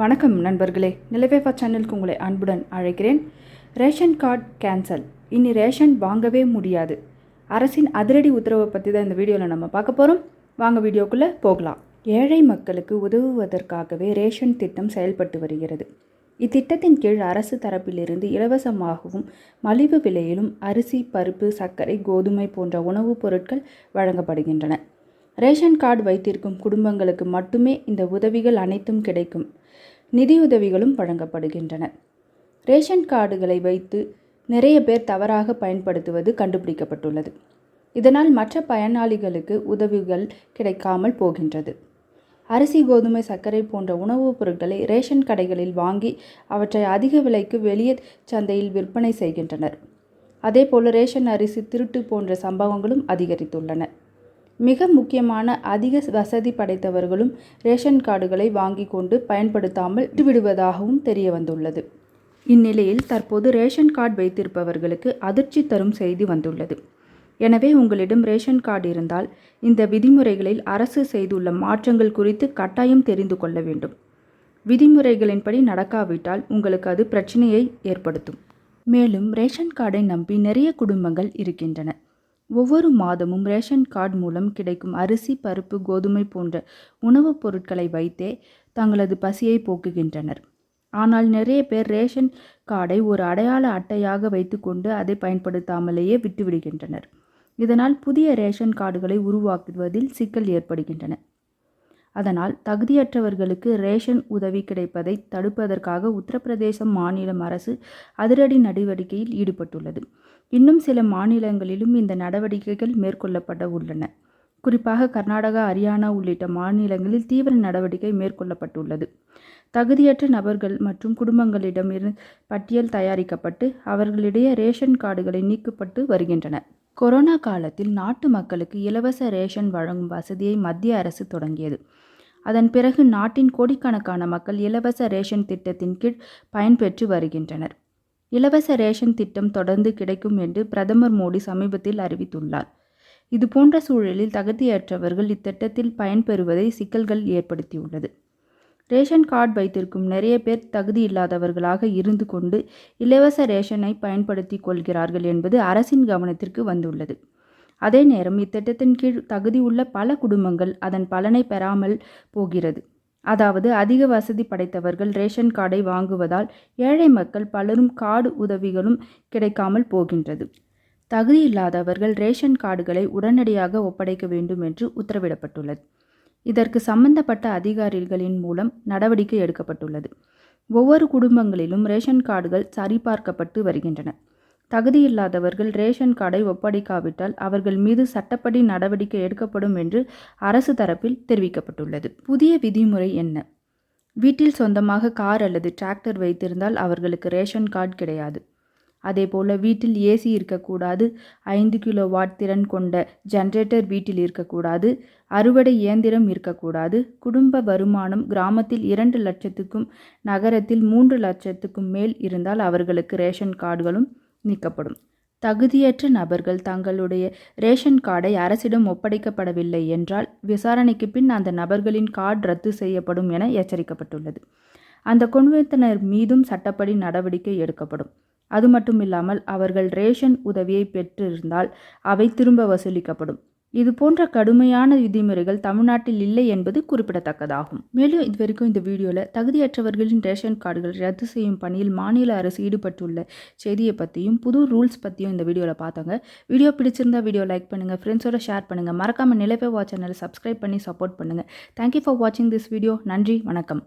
வணக்கம் நண்பர்களே. நிலவேவா சேனலுக்கு உங்களை அன்புடன் அழைக்கிறேன். Ration card cancel. இனி ரேஷன் வாங்கவே முடியாது. அரசின் அதிரடி உத்தரவை பற்றி தான் இந்த வீடியோவில் நம்ம பார்க்க போகிறோம் வாங்க வீடியோக்குள்ளே போகலாம். ஏழை மக்களுக்கு உதவுவதற்காகவே ரேஷன் திட்டம் செயல்பட்டு வருகிறது. இத்திட்டத்தின் கீழ் அரசு தரப்பிலிருந்து இலவசமாகவும் மலிவு விலையிலும் அரிசி பருப்பு சர்க்கரை கோதுமை போன்ற உணவுப் பொருட்கள் வழங்கப்படுகின்றன. ரேஷன் கார்டு வைத்திருக்கும் குடும்பங்களுக்கு மட்டுமே இந்த உதவிகள் அனைத்தும் கிடைக்கும். நிதியுதவிகளும் வழங்கப்படுகின்றன. ரேஷன் கார்டுகளை வைத்து நிறைய பேர் தவறாக பயன்படுத்துவது கண்டுபிடிக்கப்பட்டுள்ளது. இதனால் மற்ற பயனாளிகளுக்கு உதவிகள் கிடைக்காமல் போகின்றது. அரிசி கோதுமை சர்க்கரை போன்ற உணவுப் பொருட்களை ரேஷன் கடைகளில் வாங்கி அவற்றை அதிக விலைக்கு வெளியே சந்தையில் விற்பனை செய்கின்றனர். அதேபோல ரேஷன் அரிசி திருட்டு போன்ற சம்பவங்களும் அதிகரித்துள்ளன. மிக முக்கியமான அதிக வசதி படைத்தவர்களும் ரேஷன் கார்டுகளை வாங்கி கொண்டு பயன்படுத்தாமல் விடுவதாகவும் தெரிய வந்துள்ளது. இந்நிலையில் தற்போது ரேஷன் கார்டு வைத்திருப்பவர்களுக்கு அதிர்ச்சி தரும் செய்தி வந்துள்ளது. எனவே உங்களிடம் ரேஷன் கார்டு இருந்தால் இந்த விதிமுறைகளில் அரசு செய்துள்ள மாற்றங்கள் குறித்து கட்டாயம் தெரிந்து கொள்ள வேண்டும். விதிமுறைகளின்படி நடக்காவிட்டால் உங்களுக்கு அது பிரச்சனையை ஏற்படுத்தும். மேலும் ரேஷன் கார்டை நம்பி நிறைய குடும்பங்கள் இருக்கின்றன. ஒவ்வொரு மாதமும் ரேஷன் கார்டு மூலம் கிடைக்கும் அரிசி பருப்பு கோதுமை போன்ற உணவுப் பொருட்களை வைத்தே தங்களது பசியை போக்குகின்றனர். ஆனால் நிறைய பேர் ரேஷன் கார்டை ஒரு அடையாள அட்டையாக வைத்துக்கொண்டு அதை பயன்படுத்தாமலேயே விட்டுவிடுகின்றனர். இதனால் புதிய ரேஷன் கார்டுகளை உருவாக்குவதில் சிக்கல் ஏற்படுகின்றன. அதனால் தகுதியற்றவர்களுக்கு ரேஷன் உதவி கிடைப்பதை தடுப்பதற்காக உத்தரப்பிரதேசம் மாநிலம் அரசு அதிரடி நடவடிக்கையில் ஈடுபட்டுள்ளது. இன்னும் சில மாநிலங்களிலும் இந்த நடவடிக்கைகள் மேற்கொள்ளப்பட உள்ளன. குறிப்பாக கர்நாடகா ஹரியானா உள்ளிட்ட மாநிலங்களில் தீவிர நடவடிக்கை மேற்கொள்ளப்பட்டுள்ளது. தகுதியற்ற நபர்கள் மற்றும் குடும்பங்களிடம் பட்டியல் தயாரிக்கப்பட்டு அவர்களிடையே ரேஷன் கார்டுகளை நீக்கப்பட்டு வருகின்றன கொரோனா காலத்தில் நாட்டு மக்களுக்கு இலவச ரேஷன் வழங்கும் வசதியை மத்திய அரசு தொடங்கியது. அதன் பிறகு நாட்டின் கோடிக்கணக்கான மக்கள் இலவச ரேஷன் திட்டத்தின் கீழ் பயன்பெற்று வருகின்றனர். இலவச ரேஷன் திட்டம் தொடர்ந்து கிடைக்கும் என்று பிரதமர் மோடி சமீபத்தில் அறிவித்துள்ளார். இது போன்ற சூழலில் தகுதியற்றவர்கள் இத்திட்டத்தில் பயன்பெறுவதை சிக்கல்கள் ஏற்படுத்தியுள்ளது. ரேஷன் கார்டு வைத்திருக்கும் நிறைய பேர் தகுதி இல்லாதவர்களாக இருந்து கொண்டு இலவச ரேஷனை பயன்படுத்தி கொள்கிறார்கள் என்பது அரசின் கவனத்திற்கு வந்துள்ளது. அதே நேரம் இத்திட்டத்தின் கீழ் தகுதியுள்ள பல குடும்பங்கள் அதன் பலனை பெறாமல் போகிறது. அதாவது அதிக வசதி படைத்தவர்கள் ரேஷன் கார்டை வாங்குவதால் ஏழை மக்கள் பலரும் கார்டு உதவிகளும் கிடைக்காமல் போகின்றது. தகுதியில்லாதவர்கள் ரேஷன் கார்டுகளை உடனடியாக ஒப்படைக்க வேண்டும் என்று உத்தரவிடப்பட்டுள்ளது. இதற்கு சம்பந்தப்பட்ட அதிகாரிகளின் மூலம் நடவடிக்கை எடுக்கப்பட்டுள்ளது. ஒவ்வொரு குடும்பங்களிலும் ரேஷன் கார்டுகள் சரிபார்க்கப்பட்டு வருகின்றன. தகுதியில்லாதவர்கள் ரேஷன் கார்டை ஒப்படைக்காவிட்டால் அவர்கள் மீது சட்டப்படி நடவடிக்கை எடுக்கப்படும் என்று அரசு தரப்பில் தெரிவிக்கப்பட்டுள்ளது. புதிய விதிமுறை என்ன? வீட்டில் சொந்தமாக கார் அல்லது டிராக்டர் வைத்திருந்தால் அவர்களுக்கு ரேஷன் கார்டு கிடையாது. அதேபோல் வீட்டில் ஏசி இருக்கக்கூடாது ஐந்து கிலோ வாட் திறன் கொண்ட ஜென்ரேட்டர் வீட்டில் இருக்கக்கூடாது அறுவடை இயந்திரம் இருக்கக்கூடாது குடும்ப வருமானம் கிராமத்தில் இரண்டு லட்சத்துக்கும் நகரத்தில் மூன்று லட்சத்துக்கும் மேல் இருந்தால் அவர்களுக்கு ரேஷன் கார்டுகளும் நீக்கப்படும். தகுதியற்ற நபர்கள் தங்களுடைய ரேஷன் கார்டை அரசிடம் ஒப்படைக்கப்படவில்லை என்றால் விசாரணைக்கு பின் அந்த நபர்களின் கார்டு ரத்து செய்யப்படும் என எச்சரிக்கப்பட்டுள்ளது. அந்த குடும்பத்தினர் மீதும் சட்டப்படி நடவடிக்கை எடுக்கப்படும். அது மட்டுமில்லாமல் அவர்கள் ரேஷன் உதவியை பெற்றிருந்தால் அவை திரும்ப வசூலிக்கப்படும். இது போன்ற கடுமையான விதிமுறைகள் தமிழ்நாட்டில் இல்லை என்பது குறிப்பிடத்தக்கதாகும். மேலும் இதுவரைக்கும் இந்த வீடியோவில் தகுதியற்றவர்களின் ரேஷன் கார்டுகள் ரத்து செய்யும் பணியில் மாநில அரசு ஈடுபட்டுள்ள செய்தியை பற்றியும் புது ரூல்ஸ் பற்றியும் இந்த வீடியோவில் பார்த்தாங்க வீடியோ பிடிச்சிருந்தா வீடியோ லைக் பண்ணுங்கள் ஃப்ரெண்ட்ஸோட ஷேர் பண்ணுங்கள் மறக்காமல் நிலைப்பை வாட்ச் சேனலை சப்ஸ்கிரைப் பண்ணி சப்போர்ட் பண்ணுங்கள் தேங்க்யூ ஃபார் வாட்சிங் திஸ் வீடியோ நன்றி வணக்கம்.